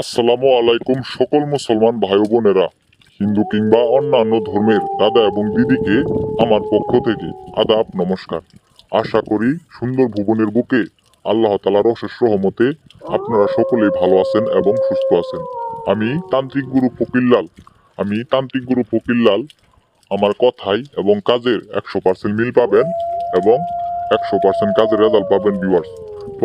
আসসালামু আলাইকুম সকল মুসলমান ভাই বোনেরা। হিন্দু কিংবা অন্যান্য ধর্মের দাদা এবং দিদিকে আমার পক্ষ থেকে আদাব, নমস্কার। আশা করি সুন্দর ভুবনের বুকে আল্লাহ তালার অশেষ রহমতে আপনারা সকলেই ভালো আছেন এবং সুস্থ আছেন। আমি তান্ত্রিক গুরু ফকিরলাল আমি তান্ত্রিক গুরু ফকিরলাল আমার কথাই এবং কাজের একশো পার্সেন্ট মিল পাবেন এবং একশো পার্সেন্ট কাজের রেজাল্ট পাবেন ভিউয়ার্স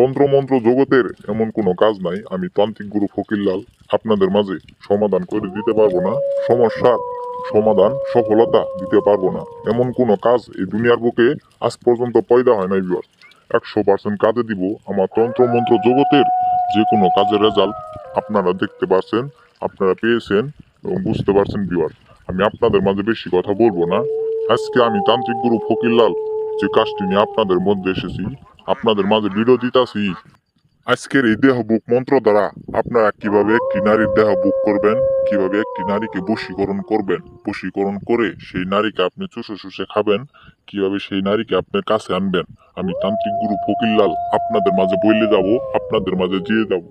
তন্ত্রমন্ত্র জগতের এমন কোনো কাজ নাই, আমি তান্ত্রিক গুরু ফকিরলাল আপনাদের মাঝে সমাধান করে দিতে পারব না, সমস্যার সমাধান সফলতা দিতে পারব না। এমন কোনো কাজ এই দুনিয়ার বুকে আজ পর্যন্ত পয়দা হয় নাই ভিউয়ার্স একশো পার্সেন্ট কাজে দিব আমার তন্ত্রমন্ত্র জগতের যে কোনো কাজের রেজাল্ট আপনারা দেখতে পাচ্ছেন আপনারা পেয়েছেন এবং বুঝতে পারছেন ভিউয়ার আমি আপনাদের মাঝে বেশি কথা বলব না। আজকে আমি তান্ত্রিক গুরু ফকিরলাল যে কাজটি নিয়ে আপনাদের মধ্যে এসেছি আপনাদের মাঝে দিতাছি আজকের এই দেহ বুক মন্ত্র দ্বারা আপনারা কীভাবে একটি নারীর দেহ বুক করবেন, কীভাবে একটি নারীকে বশীকরণ করবেন, বশীকরণ করে সেই নারীকে আপনি চুষে চুষে খাবেন, কীভাবে সেই নারীকে আপনার কাছে আনবেন, আমি তান্ত্রিক গুরু ফকিরলাল আপনাদের মাঝে বইলে যাব, আপনাদের মাঝে যেয়ে যাব।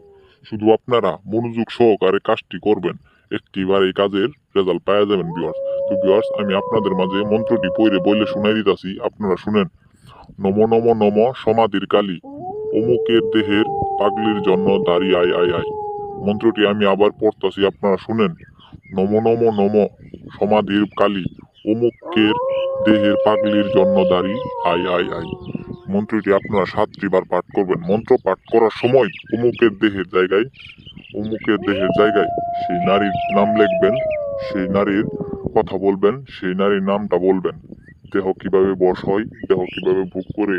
শুধু আপনারা মনোযোগ সহকারে কাজটি করবেন, একটিবার এই কাজের রেজাল্ট পাওয়া যাবেন বিয়ার্স তো বিয়ার্স আমি আপনাদের মাঝে মন্ত্রটি পড়ে বইলে শুনাই দিতাছি, আপনারা শুনেন। নম নম নম সমাধির কালী। অমুকের দেহের পাগলির জন্য দাঁড়ি, আয় আয় আয়। মন্ত্রটি আমি আবার পড়তাছি, আপনারা শুনেন। নম নম নম সমাধির কালী, অমুকের দেহের পাগলির জন্য দাঁড়ি, আয় আয় আয়। মন্ত্রটি আপনারা সাতটি বার পাঠ করবেন। মন্ত্র পাঠ করার সময় অমুকের দেহের জায়গায়, অমুকের দেহের জায়গায় সেই নারীর নাম লিখবেন, সেই নারীর কথা বলবেন, সেই নারীর নামটা বলবেন। দেহ কীভাবে বশ হয়, দেহ কীভাবে ভোগ করে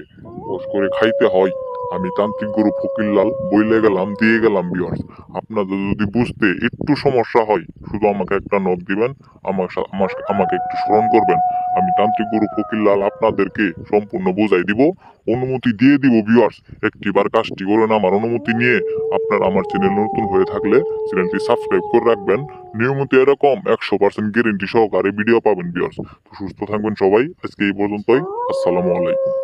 বস করে খাইতে হয়, আমি তান্ত্রিক গুরু ফকিরলাল বইলে গেলাম, দিয়ে গেলাম বিয়ার্স আপনাদের যদি বুঝতে একটু সমস্যা হয়, শুধু আমাকে একটা নোট দিবেন, আমার আমাকে একটু স্মরণ করবেন। আমি তান্ত্রিক গুরু ফকিরলাল আপনাদেরকে সম্পূর্ণ বোঝাই দিব, অনুমতি দিয়ে দিব ভিউয়ার্স একটিবার কাজটি করুন আমার অনুমতি নিয়ে। আপনার আমার চ্যানেল নতুন হয়ে থাকলে চ্যানেলটি সাবস্ক্রাইব করে রাখবেন। নিয়মিত এরকম একশো পার্সেন্ট গ্যারেন্টি সহকারে ভিডিও পাবেন ভিউয়ার্স তো সুস্থ থাকবেন সবাই। আজকে এই পর্যন্তই। আসসালামু আলাইকুম।